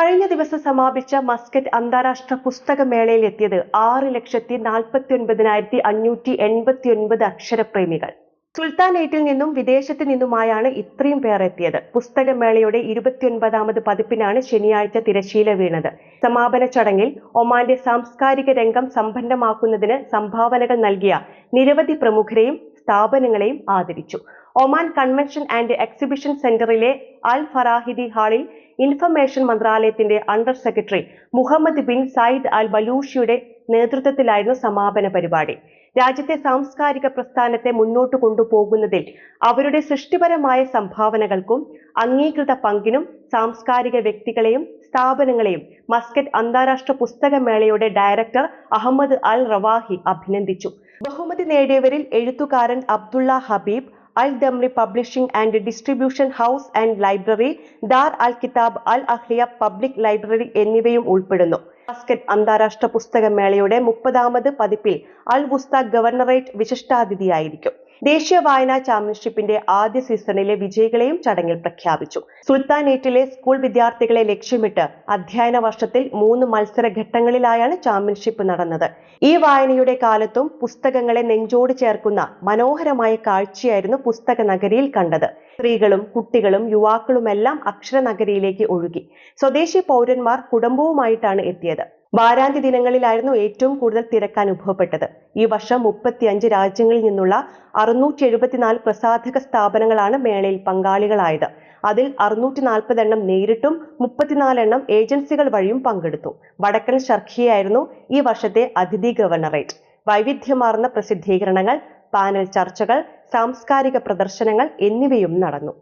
കഴിഞ്ഞ ദിവസം സമാപിച്ച മസ്കറ്റ് അന്താരാഷ്ട്ര പുസ്തകമേളയിൽ എത്തിയത് ആറ് ലക്ഷത്തി നാൽപ്പത്തി ഒൻപതിനായിരത്തി അഞ്ഞൂറ്റി എൺപത്തി ഒൻപത് അക്ഷരപ്രേമികൾ. സുൽത്താനേറ്റിൽ നിന്നും വിദേശത്ത് നിന്നുമായാണ് ഇത്രയും പേർ എത്തിയത്. പുസ്തകമേളയുടെ ഇരുപത്തിയൊൻപതാമത് പതിപ്പിനാണ് ശനിയാഴ്ച തിരശീല വീണത്. സമാപന ചടങ്ങിൽ ഒമാന്റെ സാംസ്കാരിക രംഗം സമ്പന്നമാക്കുന്നതിന് സംഭാവനകൾ നൽകിയ നിരവധി പ്രമുഖരെയും സ്ഥാപനങ്ങളെയും ആദരിച്ചു. ഒമാൻ കൺവെൻഷൻ ആൻഡ് എക്സിബിഷൻ സെന്ററിലെ അൽ ഫറാഹിദി ഹാളിൽ ഇൻഫർമേഷൻ മന്ത്രാലയത്തിന്റെ under secretary Mohammed bin Sayyid al ബലൂഷിയുടെ നേതൃത്വത്തിലായിരുന്നു സമാപന പരിപാടി. രാജ്യത്തെ സാംസ്കാരിക പ്രസ്ഥാനത്തെ മുന്നോട്ട് കൊണ്ടുപോകുന്നതിൽ അവരുടെ സൃഷ്ടിപരമായ സംഭാവനകൾക്കും അംഗീകൃത പങ്കിനും സാംസ്കാരിക വ്യക്തികളെയും സ്ഥാപനങ്ങളെയും മസ്കറ്റ് അന്താരാഷ്ട്ര പുസ്തകമേളയുടെ ഡയറക്ടർ അഹമ്മദ് അൽ റവാഹി അഭിനന്ദിച്ചു. ബഹുമതി നേടിയവരിൽ എഴുത്തുകാരൻ Abdullah Habib al Damri publishing and distribution house and library Dar al Kitab al Ahliya public library എന്നിവയും ഉൾപ്പെടുന്നു. ബാസ്കറ്റ് അന്താരാഷ്ട്ര പുസ്തകമേളയുടെ മുപ്പതാമത് പതിപ്പിൽ അൽ വുസ്ത ഗവർണറേറ്റ് വിശിഷ്ടാതിഥിയായിരിക്കും. ദേശീയ വായനാ ചാമ്പ്യൻഷിപ്പിന്റെ ആദ്യ സീസണിലെ വിജയികളെയും ചടങ്ങിൽ പ്രഖ്യാപിച്ചു. സുൽത്താനേറ്റിലെ സ്കൂൾ വിദ്യാർത്ഥികളെ ലക്ഷ്യമിട്ട് അധ്യയന വർഷത്തിൽ മൂന്ന് മത്സര ഘട്ടങ്ങളിലായാണ് ചാമ്പ്യൻഷിപ്പ് നടന്നത്. ഈ വായനയുടെ കാലത്തും പുസ്തകങ്ങളെ നെഞ്ചോട് ചേർക്കുന്ന മനോഹരമായ കാഴ്ചയായിരുന്നു പുസ്തക നഗരിയിൽ കണ്ടത്. സ്ത്രീകളും കുട്ടികളും യുവാക്കളുമെല്ലാം അക്ഷരനഗരിയിലേക്ക് ഒഴുകി. സ്വദേശി പൗരന്മാർ കുടുംബവുമായിട്ടാണ് എത്തിയത്. വാരാന്ത്യ ദിനങ്ങളിലായിരുന്നു ഏറ്റവും കൂടുതൽ തിരക്ക് അനുഭവപ്പെട്ടത്. ഈ വർഷം മുപ്പത്തിയഞ്ച് രാജ്യങ്ങളിൽ നിന്നുള്ള അറുന്നൂറ്റി എഴുപത്തിനാല് പ്രസാധക സ്ഥാപനങ്ങളാണ് മേളയിൽ പങ്കാളികളായത്. അതിൽ അറുന്നൂറ്റി നാൽപ്പത് എണ്ണം നേരിട്ടും മുപ്പത്തിനാലെണ്ണം ഏജൻസികൾ വഴിയും പങ്കെടുത്തു. വടക്കൻ ഷർഖിയായിരുന്നു ഈ വർഷത്തെ അതിഥി ഗവർണറേറ്റ്. വൈവിധ്യമാർന്ന പ്രസിദ്ധീകരണങ്ങൾ പാനൽ ചർച്ചകൾ സാംസ്കാരിക പ്രദർശനങ്ങൾ എന്നിവയും നടന്നു.